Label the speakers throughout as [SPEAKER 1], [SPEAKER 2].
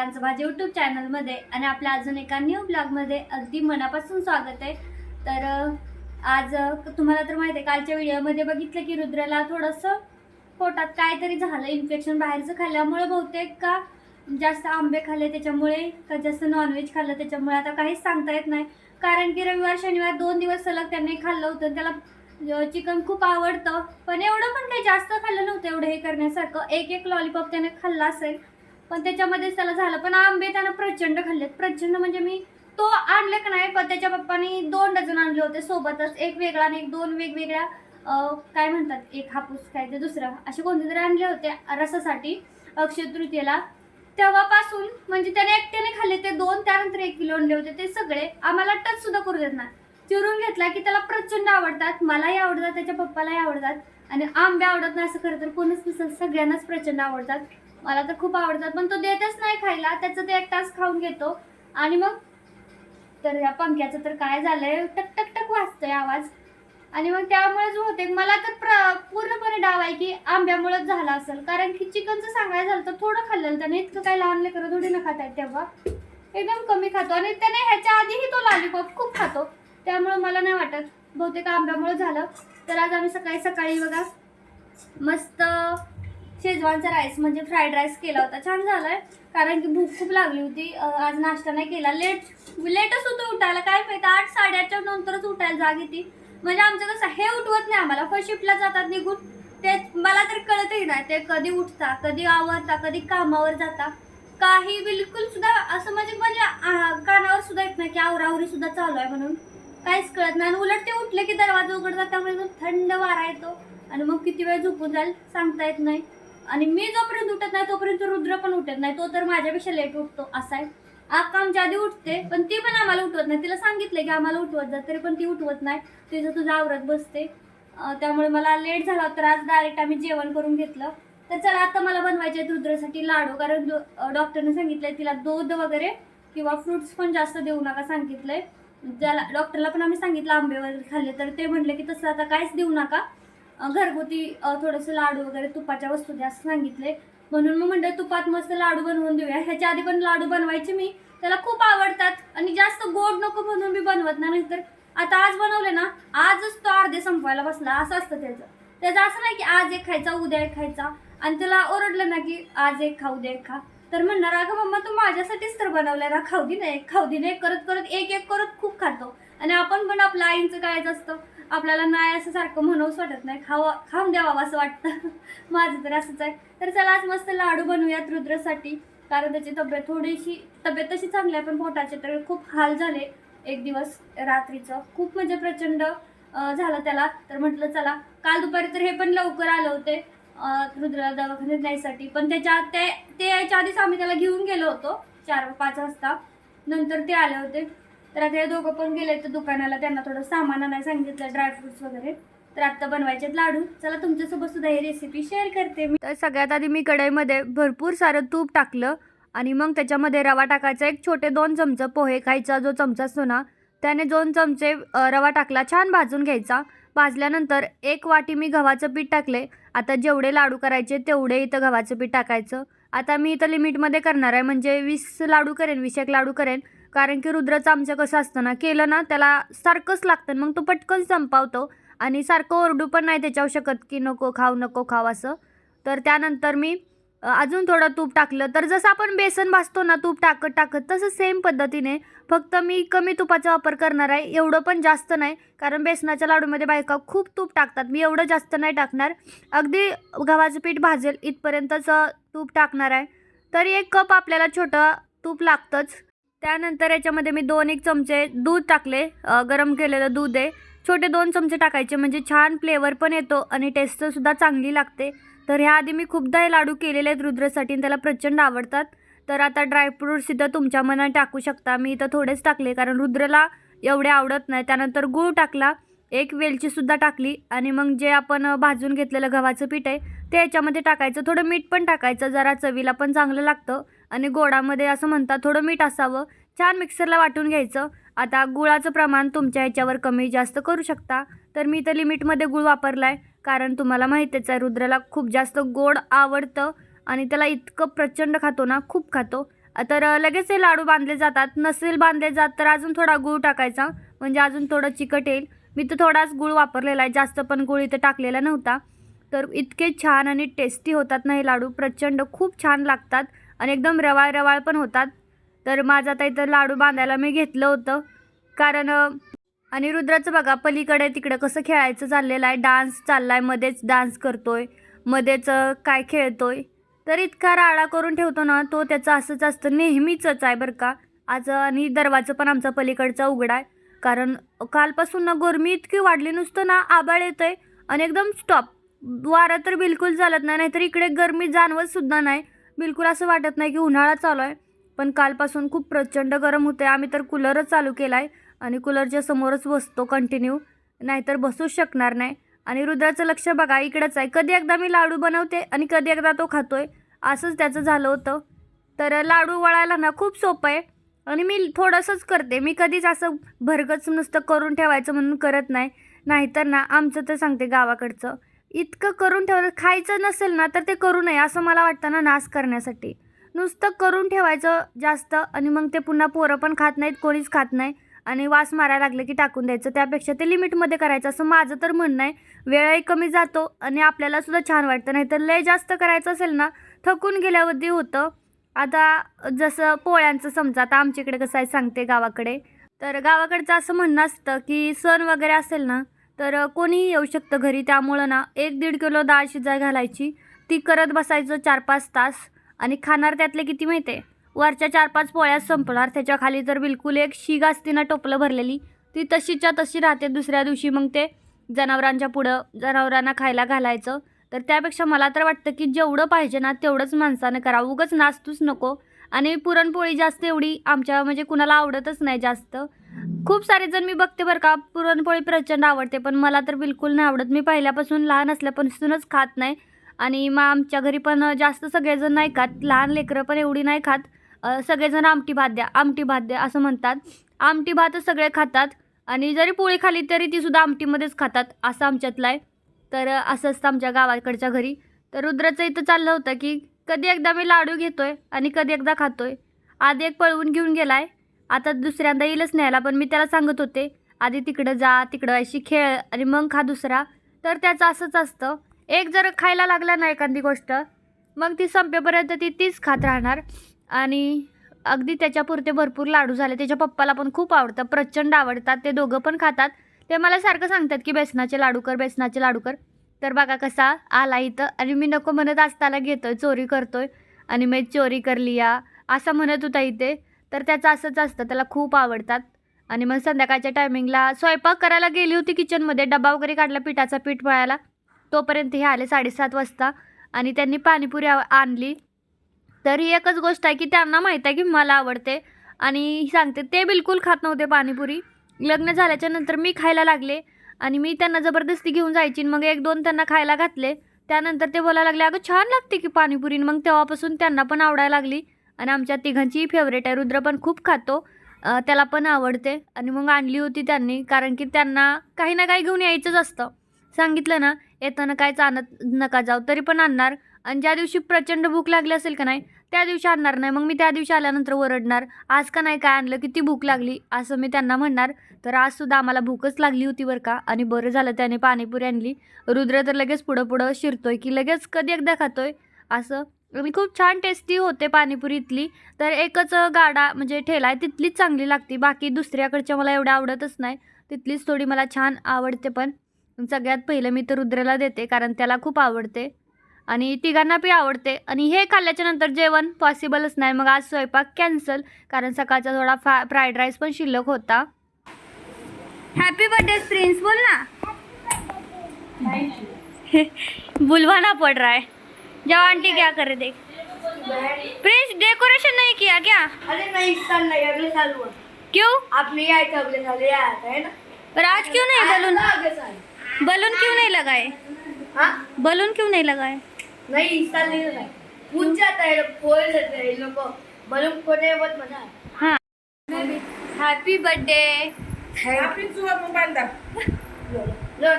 [SPEAKER 1] फळांचं माझ्या यूट्यूब चॅनलमध्ये आणि आपल्या अजून एका न्यू ब्लॉगमध्ये अगदी मनापासून स्वागत आहे. तर आज तुम्हाला तर माहिती आहे कालच्या व्हिडिओमध्ये बघितलं की रुद्राला थोडंसं पोटात काहीतरी झालं इन्फेक्शन बाहेरचं खाल्ल्यामुळे बहुतेक का जास्त आंबे खाल्ले त्याच्यामुळे का जास्त नॉनव्हेज खाल्लं त्याच्यामुळे आता काहीच सांगता येत नाही. कारण की रविवार शनिवार दोन दिवस सलग त्यांनी खाल्लं होतं त्याला चिकन खूप आवडतं. पण एवढं पण काही जास्त खाल्लं नव्हतं एवढं हे करण्यासारखं. एक एक लॉलीपॉप त्याने खाल्ला असेल. पण त्याच्यामध्येच त्याला झालं. पण आंबे त्यानं प्रचंड खाल्लेत. प्रचंड म्हणजे मी तो आणले का नाही पण त्याच्या पप्पानी दोन डझन आणले होते सोबतच. एक वेगळा आणि एक दोन वेगवेगळ्या काय म्हणतात एक हापूस काय ते दुसरं असे कोणते तरी आणले होते रसासाठी अक्षय तृतीयेला. तेव्हापासून म्हणजे त्याने एकट्याने खाल्ले ते दोन त्यानंतर एक किलो आणले होते ते सगळे. आम्हाला टच सुद्धा करू देत नाही. चिरून घेतला की त्याला प्रचंड आवडतात. मलाही आवडतात त्याच्या पप्पालाही आवडतात. आणि आंबे आवडत नाही असं खरं तर कोणच नसेल सगळ्यांनाच प्रचंड आवडतात. मला तर खूप आवडतात पण तो देतच नाही खायला त्याचं ते एक तास खाऊन घेतो. आणि मग तर या पंख्याचं तर काय झालंय? टक टक टक वाजतोय आवाज. आणि मग त्यामुळेच होते. मला तर प्र पूर्णपणे डाव आहे की आंब्यामुळेच झाला असेल. कारण की चिकनचं सांगायचं झालं तर थोडं खाल्लं त्याने इतकं काय लहान लेकरं थोडी न खात आहेत तेव्हा. एकदम कमी खातो. आणि त्याने ह्याच्या आधीही तो लॉलीपॉप खूप खातो. त्यामुळं मला नाही वाटत. बहुतेक आंब्यामुळे झालं. तर आज आम्ही सकाळी सकाळी बघा. मस्त शेजवानचा राईस म्हणजे फ्राईड राईस केला होता. छान झालाय. कारण की भूक खूप लागली होती. आज नाश्ता नाही केला. लेट लेटच होतं उठायला. काय माहिती? आठ साडेआठच्या नंतरच उठायला जाग येते. म्हणजे आमचं कसं हे उठवत नाही आम्हाला. फर्स्ट शिफ्टला जातात निघून. ते मला तर कळतही नाही. ते कधी उठता कधी आवरता कधी कामावर जाता. काही बिलकुल सुद्धा असं म्हणजे म्हणजे कानावर सुद्धा येत नाही की आवरावरी सुद्धा चालू आहे म्हणून. काहीच कळत नाही. आणि उलट ते उठले की दरवाजा उघडतात. त्यामुळे थंड वारा येतो. आणि मग किती वेळ झोपून जाईल? सांगता येत नाही. आणि मी जोपर्यंत उठत नाही तोपर्यंत रुद्र पण उठत नाही. तो तर माझ्यापेक्षा लेट उठतो असा आहे. आकाम आधी उठते पण ती पण आम्हाला उठवत नाही. तिला सांगितलं की आम्हाला उठवत जा तरी पण ती उठवत नाही. तिचं तुझं आवरत बसते. त्यामुळे मला लेट झाला तर आज डायरेक्ट आम्ही जेवण करून घेतलं. तर चला आता मला बनवायचे रुद्रासाठी लाडू. कारण डॉक्टरने सांगितलंय तिला दूध वगैरे किंवा फ्रुट्स पण जास्त देऊ नका सांगितलंय. ज्याला डॉक्टरला पण आम्ही सांगितलं आंबे वगैरे खाल्ले तर ते म्हणले की तसं आता काहीच देऊ नका. घरगुती थोडंसं लाडू वगैरे तुपाच्या वस्तू द्या असं सांगितले. म्हणून मग म्हणलं तुपात मस्त लाडू बनवून देऊया. ह्याच्या आधी पण लाडू बनवायचे मी. त्याला खूप आवडतात. आणि जास्त गोड नको म्हणून मी बनवत नाही. नाहीतर आता आज बनवले ना आजच तो अर्धे संपवायला बसला. असं असतं त्याचं. त्याचं असं नाही की आज एक खायचा उद्या एक खायचा. आणि त्याला ओरडलं ना की आज एक खा उद्या एक खा. तर म्हणणार अगं मम्मा तू माझ्यासाठीच तर बनवलंय ना. खाऊ दे एक खाऊ दे नाही करत करत एक एक करत खूप खातो. आणि आपण पण आपल्या आईंचं कायच असतं. आपल्याला नाही असं सारखं म्हणूच वाटत नाही. खावा खाऊन द्यावा असं वाटतं. माझं तर असंच आहे. तर चला आज मस्त लाडू बनवूयात रुद्रसाठी. कारण त्याची तब्येत थोडीशी तब्येत तशी चांगली आहे पण पोटाचे तर खूप हाल झाले एक दिवस रात्रीचं. खूप म्हणजे प्रचंड झालं त्याला. तर म्हटलं चला काल दुपारी तर हे पण लवकर आले होते रुद्रला रुद्राला दवाखान्यात न्यायसाठी. पण त्याच्या ते ते यायच्या आधीच आम्ही त्याला घेऊन गेलो होतो चार पाच वाजता. नंतर ते आले होते. तर आता हे दोघं पण गेले तर दुकानाला त्यांना थोडं सामान आणायला सांगितलं ड्रायफ्रुट्स वगैरे. तर आत्ता बनवायचे लाडू. चला तुमच्यासोबत सुद्धा ही रेसिपी शेअर करते मी. तर सगळ्यात आधी मी कढईमध्ये भरपूर सारं तूप टाकलं आणि मग त्याच्यामध्ये रवा टाकायचा एक छोटे दोन चमचे पोहे खायचा जो चमचा असतो ना त्याने दोन चमचे रवा टाकला छान भाजून घ्यायचा. भाजल्यानंतर एक वाटी मी गव्हाचं पीठ टाकले. आता जेवढे लाडू करायचे तेवढे इथं गव्हाचं पीठ टाकायचं. आता मी इथं लिमिटमध्ये करणार आहे म्हणजे वीस लाडू करेन वीस एक लाडू करेन. कारण की रुद्राचं आमचं कसं असतं ना केलं ना त्याला सारखंच लागतं. मग तो पटकन संपावतो आणि सारखं ओरडू पण नाही त्याच्यावर शकत की नको खाऊ नको खाऊ असं. तर त्यानंतर मी अजून थोडं तूप टाकलं. तर जसं आपण बेसन भाजतो ना तूप टाकत टाकत तसं सेम पद्धतीने फक्त मी कमी तुपाचा वापर करणार आहे. एवढं पण जास्त नाही कारण बेसनाच्या लाडूमध्ये बायका खूप तूप टाकतात. मी एवढं जास्त नाही टाकणार. अगदी गव्हाचं पीठ भाजेल इथपर्यंतच तूप टाकणार आहे. तरी एक कप आपल्याला छोटं तूप लागतंच. त्यानंतर याच्यामध्ये मी दोन एक चमचे दूध टाकले. गरम केलेलं दूध आहे. छोटे दोन चमचे टाकायचे म्हणजे छान फ्लेवर पण येतो आणि टेस्टसुद्धा चांगली लागते. तर ह्या आधी मी खूपदा हे लाडू केलेले आहेत रुद्रसाठी आणि त्याला प्रचंड आवडतात. तर आता ड्रायफ्रूटसुद्धा तुमच्या मनात टाकू शकता. मी इथं थोडेच टाकले कारण रुद्रला एवढे आवडत नाही. त्यानंतर गूळ टाकला एक वेलचीसुद्धा टाकली आणि मग जे आपण भाजून घेतलेलं गव्हाचं पीठ आहे ते याच्यामध्ये टाकायचं. थोडं मीठ पण टाकायचं जरा चवीला पण चांगलं लागतं. आणि गोडामध्ये असं म्हणतात थोडं मीठ असावं छान मिक्सरला वाटून घ्यायचं. आता गुळाचं प्रमाण तुमच्या ह्याच्यावर कमी जास्त करू शकता. तर मी तर लिमिटमध्ये गुळ वापरला आहे कारण तुम्हाला माहितीच आहे रुद्राला खूप जास्त गोड आवडतं आणि त्याला इतकं प्रचंड खातो ना खूप खातो. तर लगेच हे लाडू बांधले जातात. नसेल बांधले जात तर अजून थोडा गुळ टाकायचा. म्हणजे अजून थोडं चिकट येईल. मी तर थोडाच गूळ वापरलेला आहे जास्त पण गुळ इथं टाकलेला नव्हता. तर इतके छान आणि टेस्टी होतात ना हे लाडू. प्रचंड खूप छान लागतात. आणि एकदम रवाळ रवाळ पण होतात. तर माझं आता इथं लाडू बांधायला मी घेतलं होतं. कारण आणि रुद्राचं बघा पलीकडे तिकडं कसं खेळायचं चाललेलं आहे. डान्स चालला आहे मध्येच डान्स करतोय. मध्येच अ, काय खेळतोय. तर इतका राडा करून ठेवतो ना तो त्याचं असंच असतं. नेहमीचंच आहे बरं का. आज आणि दरवाजा पण आमचा पलीकडचा उघडा आहे. कारण कालपासून ना गरमी इतकी वाढली नुसतं ना आबाळ येतं आहे आणि एकदम स्टॉप वारा तर बिलकुल चालत नाही नाहीतर इकडे गरमी जाणवत सुद्धा नाही. बिलकुल असं वाटत नाही की उन्हाळा चालू आहे पण कालपासून खूप प्रचंड गरम होते आम्ही तर कूलरच चालू केला आहे आणि कूलरच्या समोरच बसतो कंटिन्यू नाहीतर बसूच शकणार नाही. आणि रुद्राचं लक्ष बघा इकडंच आहे. कधी एकदा मी लाडू बनवते आणि कधी एकदा तो खातो आहे असंच त्याचं झालं होतं. तर लाडू वळायला ना खूप सोपं आहे आणि मी थोडंसंच करते. मी कधीच असं भरगच नुसतं करून ठेवायचं म्हणून करत नाही. नाहीतर ना आमचं तर सांगते गावाकडचं. इतकं करून ठेवलं खायचं नसेल ना तर ते करू नये असं मला वाटतं ना नाश करण्यासाठी. नुसतं करून ठेवायचं जास्त आणि मग ते पुन्हा पोरं पण खात नाहीत कोणीच खात नाही आणि वास मारायला लागले की टाकून द्यायचं. त्यापेक्षा ते लिमिटमध्ये करायचं. असं माझं तर म्हणणं आहे वेळही कमी जातो आणि आपल्याला सुद्धा छान वाटतं. नाही तर लय जास्त करायचं असेल ना थकून गेल्यावरती होतं. आता जसं पोळ्यांचं समजा आता आमच्याकडे कसं आहे सांगते गावाकडे. तर गावाकडचं असं म्हणणं असतं की सण वगैरे असेल ना तर कोणीही येऊ शकतं घरी. त्यामुळं ना एक दीड किलो डाळ शिजाय घालायची. ती करत बसायचं चार पाच तास. आणि खाणार त्यातले किती माहिती आहे वरच्या चार पाच पोळ्या संपणार. त्याच्याखाली तर बिलकुल एक शीग असते ना टोपलं भरलेली ती तशीच्या तशी राहते. दुसऱ्या दिवशी मग ते जनावरांच्या पुढं जनावरांना खायला घालायचं. तर त्यापेक्षा मला तर वाटतं की जेवढं पाहिजे ना तेवढंच माणसानं करावं. उगंच नाचतूच नको. आणि पुरणपोळी जास्त एवढी आमच्या म्हणजे कुणाला आवडतच नाही जास्त. खूप सारे जण मी बघते बरं का पुरणपोळी प्रचंड आवडते पण मला तर बिलकुल नाही आवडत. मी पहिल्यापासून लहान असल्यापासूनच खात नाही. आणि मग आमच्या घरी पण जास्त सगळेजण नाही खात लहान लेकरं पण एवढी नाही खात. सगळेजण आमटी भात द्या आमटी भात द्या असं म्हणतात. आमटी भातच सगळे खातात. आणि जरी पोळी खाली तरी तीसुद्धा आमटीमध्येच खातात असं आमच्यातलं आहे. तर असं असतं आमच्या गावाकडच्या घरी. तर रुद्राचं इथं चाललं होतं की कधी एकदा मी लाडू घेतो आहे आणि कधी एकदा खातो आहे आधी एक पळवून घेऊन गेला आहे आता दुसऱ्यांदा येईलच न्यायला पण मी त्याला सांगत होते आधी तिकडं जा तिकडं अशी खेळ आणि मग खा दुसरा. तर त्याचं असंच असतं. एक जर खायला लागला ना एखादी गोष्ट मग ती संपेपर्यंत ती तीच खात राहणार. आणि अगदी त्याच्यापुरते भरपूर लाडू झाले. त्याच्या पप्पाला पण खूप आवडतं प्रचंड आवडतात. ते दोघं पण खातात. ते मला सारखं सांगतात की बेसनाचे लाडू कर बेसनाचे लाडू कर. तर बघा कसा आला इथं. आणि मी नको म्हणत असताना घेतोय चोरी करतोय. आणि मी चोरी करली या असं म्हणत होता इथे. तर त्याचं असंच असतं त्याला खूप आवडतात. आणि मग संध्याकाळच्या टायमिंगला स्वयंपाक करायला गेली होती किचनमध्ये डबा वगैरे काढला पिठाचा पीठ मळायला. तोपर्यंत हे आले साडेसात वाजता आणि त्यांनी पाणीपुरी आणली. तर ही एकच गोष्ट आहे की त्यांना माहीत आहे की मला आवडते. आणि सांगते ते बिलकुल खात नव्हते पाणीपुरी. लग्न झाल्याच्यानंतर मी खायला लागले आणि मी त्यांना जबरदस्ती घेऊन जायची मग एक दोन त्यांना खायला घातले. त्यानंतर ते बोलायला लागले अगं छान लागते की पाणीपुरी. मग तेव्हापासून त्यांना पण आवडायला लागली. आणि आमच्या तिघांचीही फेवरेट आहे. रुद्र पण खूप खातो. त्याला पण आवडते. आणि मग आणली होती त्यांनी कारण की त्यांना काही ना काही घेऊन यायचंच असतं. सांगितलं ना येताना कायच आणत नका जाऊ तरी पण आणणार. आणि ज्या दिवशी प्रचंड भूक लागली असेल का नाही त्या दिवशी आणणार नाही. मग मी त्या दिवशी आल्यानंतर ओरडणार आज का नाही काय आणलं? किती भूक लागली? असं मी त्यांना म्हणणार. तर आज सुद्धा आम्हाला भूकच लागली होती बरं का. आणि बरं झालं त्याने पाणीपुरी आणली. रुद्र तर लगेच पुढं पुढं शिरतोय की लगेच कधी एकदा खातोय असं आणि खूप छान टेस्टी होते पाणीपुरी इथली. तर एकच गाडा म्हणजे ठेला आहे तिथलीच चांगली लागते. बाकी दुसऱ्याकडच्या मला एवढं आवडतच नाही. तिथलीच थोडी मला छान आवडते पण. सगळ्यात पहिलं मी तर रुद्रला देते कारण त्याला खूप आवडते. आणि तिघांना बी आवडते. आणि हे खाल्ल्याच्या नंतर जेवण पॉसिबलच नाही. मग आज स्वयंपाक कॅन्सल कारण सकाळचा थोडा फा फ्राईड राईस पण शिल्लक होता. हॅपी बर्थडे प्रिंस बोल ना. बुलवाना पड़ रहा है जाओ आंटी क्या करे देख। प्रिंस डेकोरेशन नहीं किया क्या?
[SPEAKER 2] अरे नहीं इस साल नहीं अगले साल हुआ।
[SPEAKER 1] क्यों?
[SPEAKER 2] आप नहीं आए थे अगले साल ये आया था है ना।
[SPEAKER 1] पर आज क्यों नहीं बलून?
[SPEAKER 2] था अगले साल।
[SPEAKER 1] बलून क्यों नहीं लगाए?
[SPEAKER 2] हाँ?
[SPEAKER 1] बलून क्यों नहीं लगाए?
[SPEAKER 2] नहीं इस साल नहीं लगा पूछ जाता है लोग फोड़ देते हैं इन लोग को। बलून फोड़ने में बहुत मज़ा है।
[SPEAKER 1] हाँ। हैप्पी बर्थडे
[SPEAKER 2] थैंक लो लो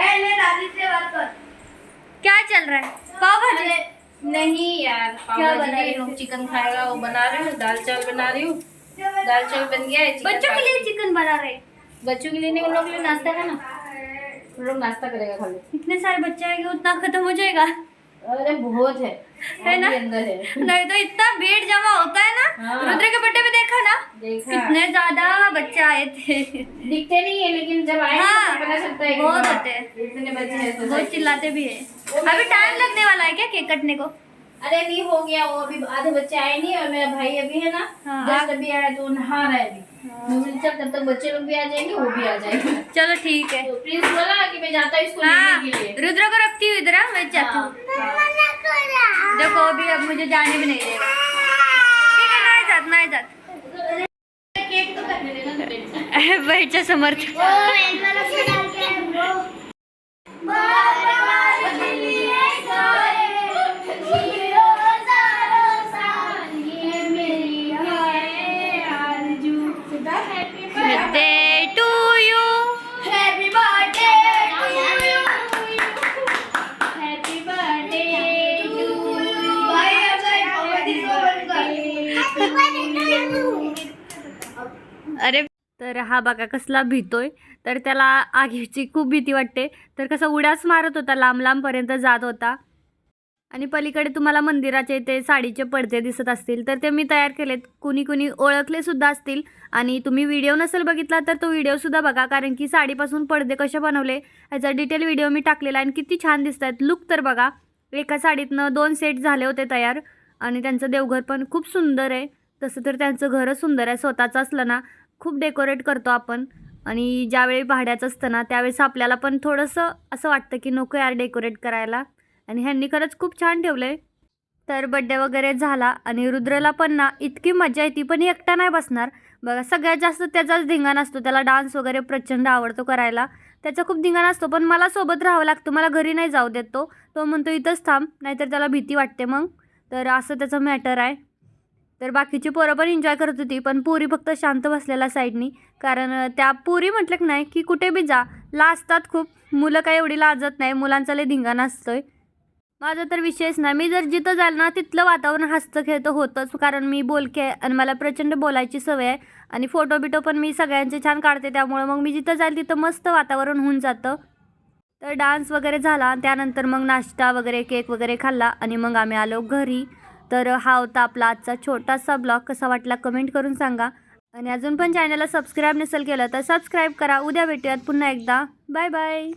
[SPEAKER 2] ए ले दादी से बात कर।
[SPEAKER 1] क्या चल रहा है? पाव भाजी
[SPEAKER 2] नहीं यार
[SPEAKER 1] क्या
[SPEAKER 2] पापा
[SPEAKER 1] बना
[SPEAKER 2] जी
[SPEAKER 1] रही हो?
[SPEAKER 2] चिकन खाएगा वो बना रही हूँ दाल चावल बना रही हूँ। दाल चावल बन गया है
[SPEAKER 1] बच्चों के लिए चिकन बना रहे
[SPEAKER 2] बच्चों के लिए नहीं उन लोग लिए नाश्ता है ना उन लोग नाश्ता करेगा खाली।
[SPEAKER 1] इतने सारे बच्चे आएंगे उतना खत्म हो जाएगा।
[SPEAKER 2] अरे बहुत है।
[SPEAKER 1] है ना? नहीं तो इतना भीड़ जमा होता है ना?
[SPEAKER 2] हाँ।
[SPEAKER 1] रुद्र के बर्थडे में देखा ना?
[SPEAKER 2] देखा।
[SPEAKER 1] कितने ज्यादा बच्चे आए थे।
[SPEAKER 2] दिखते नहीं है लेकिन जब आए
[SPEAKER 1] हाँ,
[SPEAKER 2] तो पता चलता है
[SPEAKER 1] बहुत होते हैं।
[SPEAKER 2] इतने बच्चे
[SPEAKER 1] बहुत चिल्लाते भी है। अभी टाइम लगने वाला है क्या केक कटने को।
[SPEAKER 2] अरे नहीं हो गया वो अभी आधे बच्चे आए नहीं और मेरा भाई अभी है ना
[SPEAKER 1] हाँ।
[SPEAKER 2] जस्ट अभी आया तो नहा रहा है अभी। मुझे चल तब तक बच्चे लोग भी आ जाएँगे वो भी आ जाएँगे।
[SPEAKER 1] चलो ठीक है।
[SPEAKER 2] तो प्रिंस बोला कि मैं जाता हूँ इसको
[SPEAKER 1] हाँ
[SPEAKER 2] लेने के लिए।
[SPEAKER 1] रुद्र को रखती हूँ इधर हाँ, मैं जाती हूँ।
[SPEAKER 2] हाँ,
[SPEAKER 1] देखो अभी अब मुझे जाने भी नहीं देगा। ठीक है नाही जात नाही जात
[SPEAKER 2] तो देना
[SPEAKER 1] समर्थ। अरे तर हा बघा कसला भीतोय. तर त्याला आगीची खूप भीती वाटते. तर कसं उड्याच मारत होता लांब लांबपर्यंत जात होता. आणि पलीकडे तुम्हाला मंदिराचे ते साडीचे पडदे दिसत असतील. तर ते मी तयार केलेत. कुणी कुणी ओळखले सुद्धा असतील. आणि तुम्ही व्हिडिओ नसेल बघितला तर तो व्हिडिओसुद्धा बघा. कारण की साडीपासून पडदे कसे बनवले ह्याचा डिटेल व्हिडिओ मी टाकलेला आहे. आणि किती छान दिसत आहेत लुक तर बघा. एका साडीतनं दोन सेट झाले होते तयार. आणि त्यांचं देवघर पण खूप सुंदर आहे. तसं तर त्यांचं घरच सुंदर आहे. स्वतःचं असलं ना. खूप डेकोरेट करतो आपण. आणि ज्यावेळी भाड्याचं असतं ना त्यावेळेस आपल्याला पण थोडंसं असं वाटतं की नको यार डेकोरेट करायला. आणि ह्यांनी खरंच खूप छान ठेवलं आहे तर बड्डे वगैरे झाला आणि रुद्रला पण ना इतकी मजा येते पण एकटा नाही बसणार. बघा सगळ्यात जास्त त्याचाच धिंगाणा असतो त्याला डान्स वगैरे प्रचंड आवडतो करायला. त्याचा खूप धिंगाणा असतो पण मला सोबत राहावं लागतं मला घरी नाही जाऊ देत तो. तो म्हणतो इथंच थांब नाहीतर त्याला भीती वाटते मग. तर असं त्याचं मॅटर आहे. तर बाकीची पोरं पण एन्जॉय करत होती पण पुरी फक्त शांत बसलेला साईडनी. कारण त्या पुरी म्हटलं की नाही की कुठे बी जा. लाजतात खूप. मुलं काही एवढी लाजत नाही. मुलांचा लय धिंगाणा आहे माझा तर विषयच नाही. मी जर जिथं जाईल ना तिथलं वातावरण हसतं खेळतं होतंच. कारण मी बोलके आहे आणि मला प्रचंड बोलायची सवय आहे. आणि फोटो बिटो पण मी सगळ्यांचे छान काढते. त्यामुळं मग मी जिथं जाईल तिथं मस्त वातावरण होऊन जातं. तर डान्स वगैरे झाला. त्यानंतर मग नाश्ता वगैरे केक वगैरे खाल्ला. आणि मग आम्ही आलो घरी. तर हा होता आपला आजचा छोटासा ब्लॉग. कसा वाटला कमेंट करून सांगा. आणि अजून पण चॅनलला सबस्क्राईब नसेल केलं तर सबस्क्राईब करा. उद्या भेटूयात पुन्हा एकदा. Bye bye